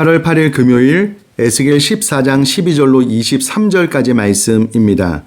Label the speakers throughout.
Speaker 1: 8월 8일 금요일 에스겔 14장 12절로 23절까지 말씀입니다.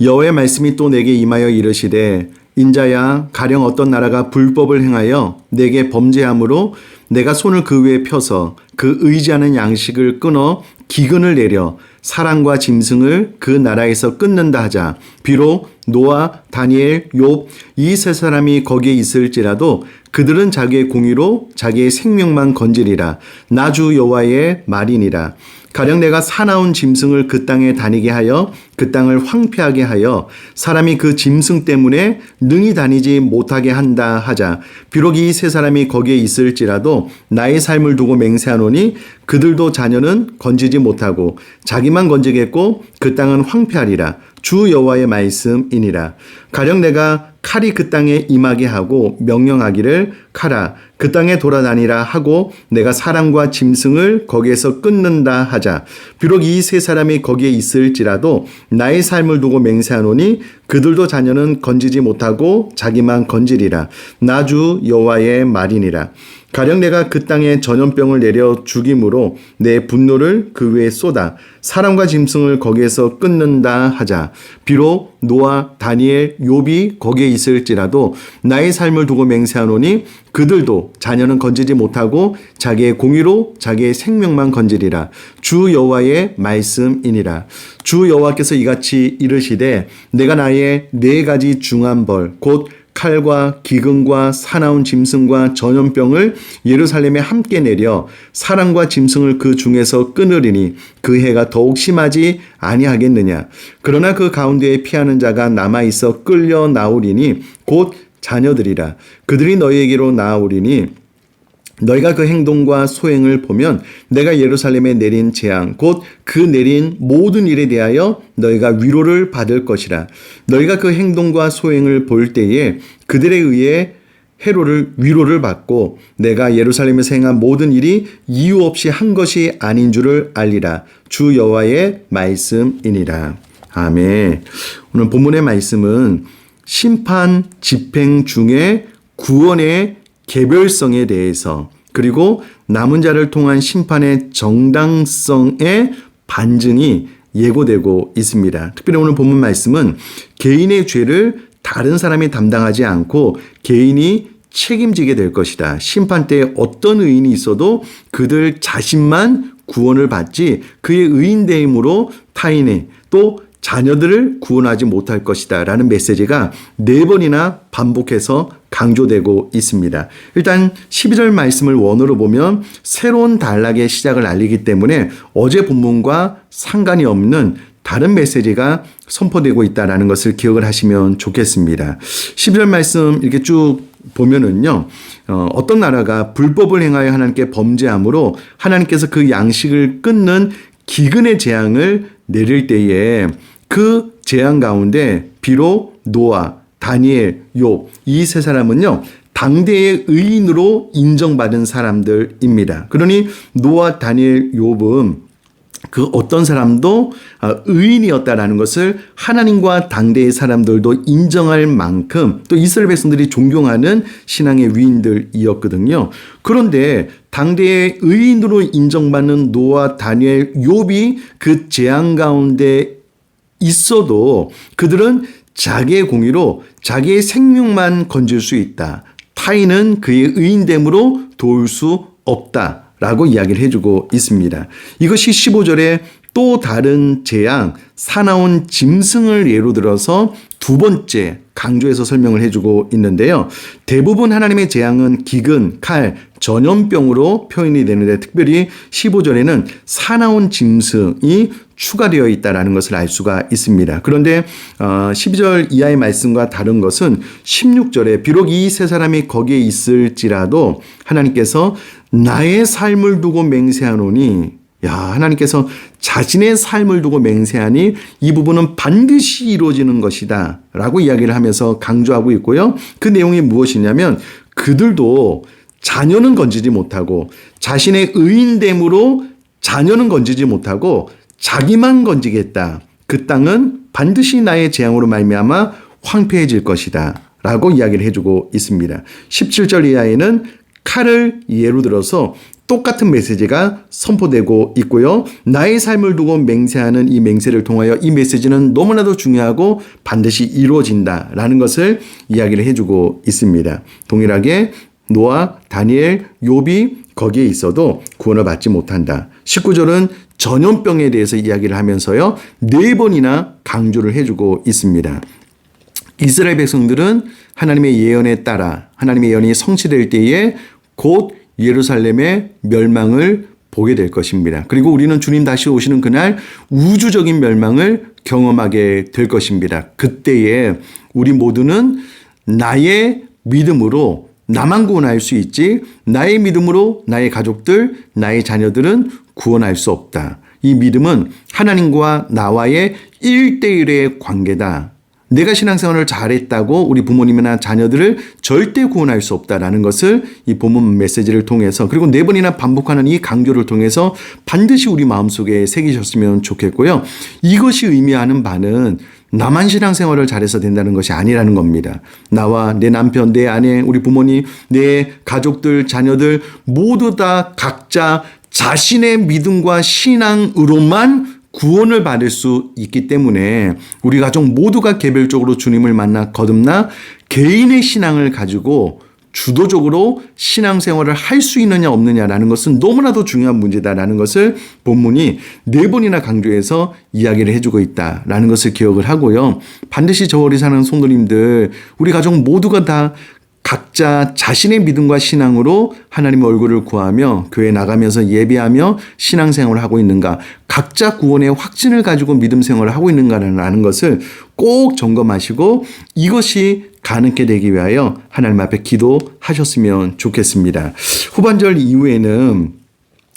Speaker 1: 여호와의 말씀이 또 내게 임하여 이르시되 인자야 가령 어떤 나라가 불법을 행하여 내게 범죄함으로 내가 손을 그 위에 펴서 그 의지하는 양식을 끊어 기근을 내려 사람과 짐승을 그 나라에서 끊는다 하자. 비록 노아, 다니엘, 욥 이 세 사람이 거기에 있을지라도 그들은 자기의 공의로 자기의 생명만 건지리라. 나주 여호와의 말이니라 가령 내가 사나운 짐승을 그 땅에 다니게 하여 그 땅을 황폐하게 하여 사람이 그 짐승 때문에 능히 다니지 못하게 한다 하자. 비록 이 세 사람이 거기에 있을지라도 나의 삶을 두고 맹세하노니 그들도 자녀는 건지지 못하고 자기만 건지겠고 그 땅은 황폐하리라. 주 여호와의 말씀이니라 가령 내가 칼이 그 땅에 임하게 하고 명령하기를 카라 그 땅에 돌아다니라 하고 내가 사람과 짐승을 거기에서 끊는다 하자. 비록 이 세 사람이 거기에 있을지라도 나의 삶을 두고 맹세하노니 그들도 자녀는 건지지 못하고 자기만 건지리라. 나주 여호와의 말이니라 가령 내가 그 땅에 전염병을 내려 죽임으로 내 분노를 그 위에 쏟아 사람과 짐승을 거기에서 끊는다 하자. 비록 노아 다니엘 욥이 거기에 있을지라도 나의 삶을 두고 맹세하노니 그들도 자녀는 건지지 못하고 자기의 공의로 자기의 생명만 건지리라. 주 여호와의 말씀이니라. 주 여호와께서 이같이 이르시되 내가 나의 네 가지 중한 벌 곧 칼과 기근과 사나운 짐승과 전염병을 예루살렘에 함께 내려 사람과 짐승을 그 중에서 끊으리니 그 해가 더욱 심하지 아니하겠느냐. 그러나 그 가운데에 피하는 자가 남아 있어 끌려 나오리니 곧 자녀들이라. 그들이 너희에게로 나오리니 너희가 그 행동과 소행을 보면 내가 예루살렘에 내린 재앙 곧 그 내린 모든 일에 대하여 너희가 위로를 받을 것이라. 너희가 그 행동과 소행을 볼 때에 그들에 의해 해로를 위로를 받고 내가 예루살렘에서 행한 모든 일이 이유 없이 한 것이 아닌 줄을 알리라. 주 여호와의 말씀이니라. 아멘. 오늘 본문의 말씀은 심판 집행 중에 구원의 개별성에 대해서 그리고 남은 자를 통한 심판의 정당성의 반증이 예고되고 있습니다. 특별히 오늘 본문 말씀은 개인의 죄를 다른 사람이 담당하지 않고 개인이 책임지게 될 것이다. 심판 때 어떤 의인이 있어도 그들 자신만 구원을 받지 그의 의인됨으로 타인의 또 자녀들을 구원하지 못할 것이다. 라는 메시지가 네 번이나 반복해서 강조되고 있습니다. 일단 12절 말씀을 원으로 보면 새로운 단락의 시작을 알리기 때문에 어제 본문과 상관이 없는 다른 메시지가 선포되고 있다라는 것을 기억을 하시면 좋겠습니다. 12절 말씀 이렇게 쭉 보면은요, 어, 어떤 나라가 불법을 행하여 하나님께 범죄함으로 하나님께서 그 양식을 끊는 기근의 재앙을 내릴 때에 그 재앙 가운데 비록 노아, 다니엘, 욥이세 사람은요. 당대의 의인으로 인정받은 사람들입니다. 그러니 노아, 다니엘, 욥은 그 어떤 사람도 아, 의인이었다라는 것을 하나님과 당대의 사람들도 인정할 만큼 또 이스라엘 백성들이 존경하는 신앙의 위인들이었거든요. 그런데 당대의 의인으로 인정받는 노아, 다니엘, 욥이 그 재앙 가운데 있어도 그들은 자기의 공의로 자기의 생명만 건질 수 있다. 타인은 그의 의인됨으로 도울 수 없다. 라고 이야기를 해주고 있습니다. 이것이 15절에 또 다른 재앙, 사나운 짐승을 예로 들어서 두 번째 강조해서 설명을 해주고 있는데요. 대부분 하나님의 재앙은 기근, 칼, 전염병으로 표현이 되는데 특별히 15절에는 사나운 짐승이 추가되어 있다라는 것을 알 수가 있습니다. 그런데 12절 어, 이하의 말씀과 다른 것은 16절에 비록 이 세 사람이 거기에 있을지라도 하나님께서 나의 삶을 두고 맹세하노니 야, 하나님께서 자신의 삶을 두고 맹세하니 이 부분은 반드시 이루어지는 것이다. 라고 이야기를 하면서 강조하고 있고요. 그 내용이 무엇이냐면 그들도 자녀는 건지지 못하고 자신의 의인됨으로 자녀는 건지지 못하고 자기만 건지겠다. 그 땅은 반드시 나의 재앙으로 말미암아 황폐해질 것이다. 라고 이야기를 해주고 있습니다. 17절 이하에는 칼을 예로 들어서 똑같은 메시지가 선포되고 있고요. 나의 삶을 두고 맹세하는 이 맹세를 통하여 이 메시지는 너무나도 중요하고 반드시 이루어진다라는 것을 이야기를 해주고 있습니다. 동일하게 노아, 다니엘, 요비 거기에 있어도 구원을 받지 못한다. 19절은 전염병에 대해서 이야기를 하면서요. 네 번이나 강조를 해주고 있습니다. 이스라엘 백성들은 하나님의 예언에 따라 하나님의 예언이 성취될 때에 곧 예루살렘의 멸망을 보게 될 것입니다. 그리고 우리는 주님 다시 오시는 그날 우주적인 멸망을 경험하게 될 것입니다. 그때에 우리 모두는 나의 믿음으로 나만 구원할 수 있지 나의 믿음으로 나의 가족들, 나의 자녀들은 구원할 수 없다. 이 믿음은 하나님과 나와의 1대1의 관계다. 내가 신앙생활을 잘했다고 우리 부모님이나 자녀들을 절대 구원할 수 없다라는 것을 이 본문 메시지를 통해서 그리고 네 번이나 반복하는 이 강조를 통해서 반드시 우리 마음속에 새기셨으면 좋겠고요. 이것이 의미하는 바는 나만 신앙생활을 잘해서 된다는 것이 아니라는 겁니다. 나와 내 남편, 내 아내, 우리 부모님, 내 가족들, 자녀들 모두 다 각자 자신의 믿음과 신앙으로만 구원을 받을 수 있기 때문에 우리 가족 모두가 개별적으로 주님을 만나 거듭나 개인의 신앙을 가지고 주도적으로 신앙생활을 할 수 있느냐 없느냐라는 것은 너무나도 중요한 문제다라는 것을 본문이 네 번이나 강조해서 이야기를 해주고 있다라는 것을 기억을 하고요. 반드시 저월이 사는 성도님들, 우리 가족 모두가 다 각자 자신의 믿음과 신앙으로 하나님의 얼굴을 구하며 교회 나가면서 예배하며 신앙생활을 하고 있는가, 각자 구원의 확신을 가지고 믿음 생활을 하고 있는가라는 것을 꼭 점검하시고 이것이 가능케 되기 위하여 하나님 앞에 기도하셨으면 좋겠습니다. 후반절 이후에는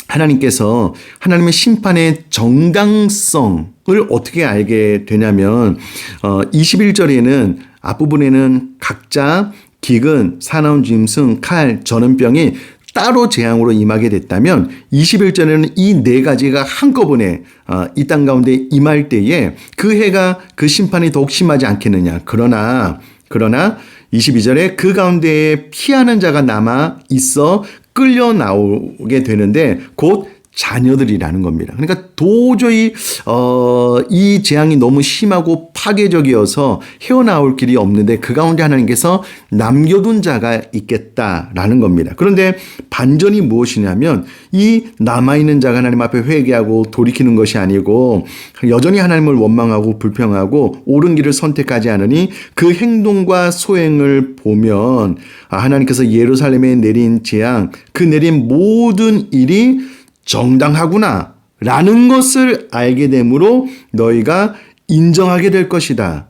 Speaker 1: 하나님께서 하나님의 심판의 정당성을 어떻게 알게 되냐면 어 21절에는 앞부분에는 각자 기근, 사나운 짐승, 칼, 전염병이 따로 재앙으로 임하게 됐다면 21절에는 이 네 가지가 한꺼번에 어, 이땅 가운데 임할 때에 그 해가 그 심판이 더욱 심하지 않겠느냐. 그러나 그러나 22절에 그 가운데에 피하는 자가 남아 있어 끌려 나오게 되는데 곧 자녀들이라는 겁니다. 그러니까 도저히 어, 이 재앙이 너무 심하고 파괴적이어서 헤어나올 길이 없는데 그 가운데 하나님께서 남겨둔 자가 있겠다라는 겁니다. 그런데 반전이 무엇이냐면 이 남아있는 자가 하나님 앞에 회개하고 돌이키는 것이 아니고 여전히 하나님을 원망하고 불평하고 옳은 길을 선택하지 않으니 그 행동과 소행을 보면 아, 하나님께서 예루살렘에 내린 재앙 그 내린 모든 일이 정당하구나. 라는 것을 알게 되므로 너희가 인정하게 될 것이다.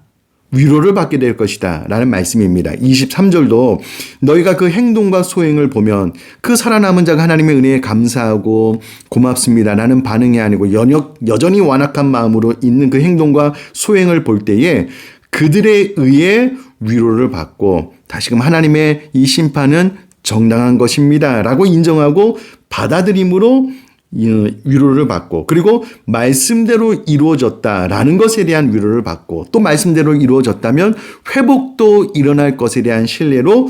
Speaker 1: 위로를 받게 될 것이다. 라는 말씀입니다. 23절도 너희가 그 행동과 소행을 보면 그 살아남은 자가 하나님의 은혜에 감사하고 고맙습니다. 라는 반응이 아니고 연역, 여전히 완악한 마음으로 있는 그 행동과 소행을 볼 때에 그들에 의해 위로를 받고 다시금 하나님의 이 심판은 정당한 것입니다. 라고 인정하고 받아들임으로 위로를 받고 그리고 말씀대로 이루어졌다라는 것에 대한 위로를 받고 또 말씀대로 이루어졌다면 회복도 일어날 것에 대한 신뢰로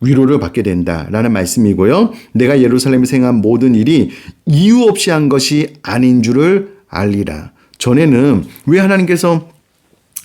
Speaker 1: 위로를 받게 된다라는 말씀이고요. 내가 예루살렘에 생한 모든 일이 이유 없이 한 것이 아닌 줄을 알리라. 전에는 왜 하나님께서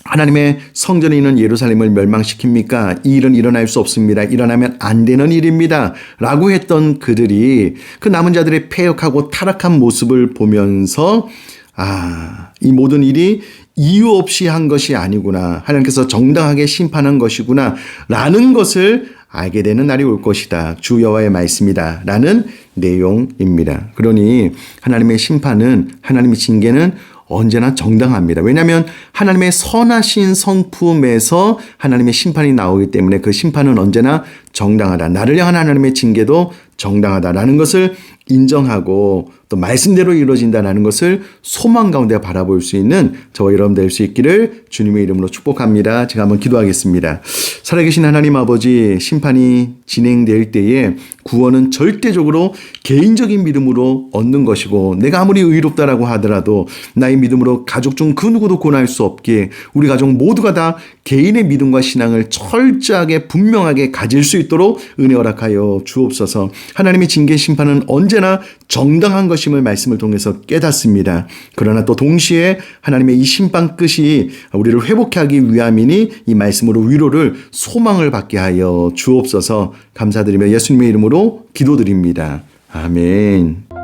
Speaker 1: 하나님의 성전에 있는 예루살렘을 멸망시킵니까? 이 일은 일어날 수 없습니다. 일어나면 안 되는 일입니다. 라고 했던 그들이 그 남은 자들의 폐역하고 타락한 모습을 보면서 아, 이 모든 일이 이유 없이 한 것이 아니구나. 하나님께서 정당하게 심판한 것이구나. 라는 것을 알게 되는 날이 올 것이다. 주 여호와의 말씀이다. 라는 내용입니다. 그러니 하나님의 심판은 하나님의 징계는 언제나 정당합니다. 왜냐하면 하나님의 선하신 성품에서 하나님의 심판이 나오기 때문에 그 심판은 언제나 정당하다. 나를 향한 하나님의 징계도 정당하다라는 것을 인정하고 또 말씀대로 이루어진다는 것을 소망 가운데 바라볼 수 있는 저와 여러분 될 수 있기를 주님의 이름으로 축복합니다. 제가 한번 기도하겠습니다. 살아계신 하나님 아버지 심판이 진행될 때에 구원은 절대적으로 개인적인 믿음으로 얻는 것이고 내가 아무리 의롭다라고 하더라도 나의 믿음으로 가족 중 그 누구도 구원할 수 없기에 우리 가족 모두가 다 개인의 믿음과 신앙을 철저하게 분명하게 가질 수 있도록 은혜 허락하여 주옵소서. 하나님의 징계 심판은 언제나 정당한 것임을 말씀을 통해서 깨닫습니다. 그러나 또 동시에 하나님의 이 심판 끝이 우리를 회복하기 위함이니 이 말씀으로 위로를 소망을 받게 하여 주옵소서. 감사드리며 예수님의 이름으로 기도드립니다. 아멘.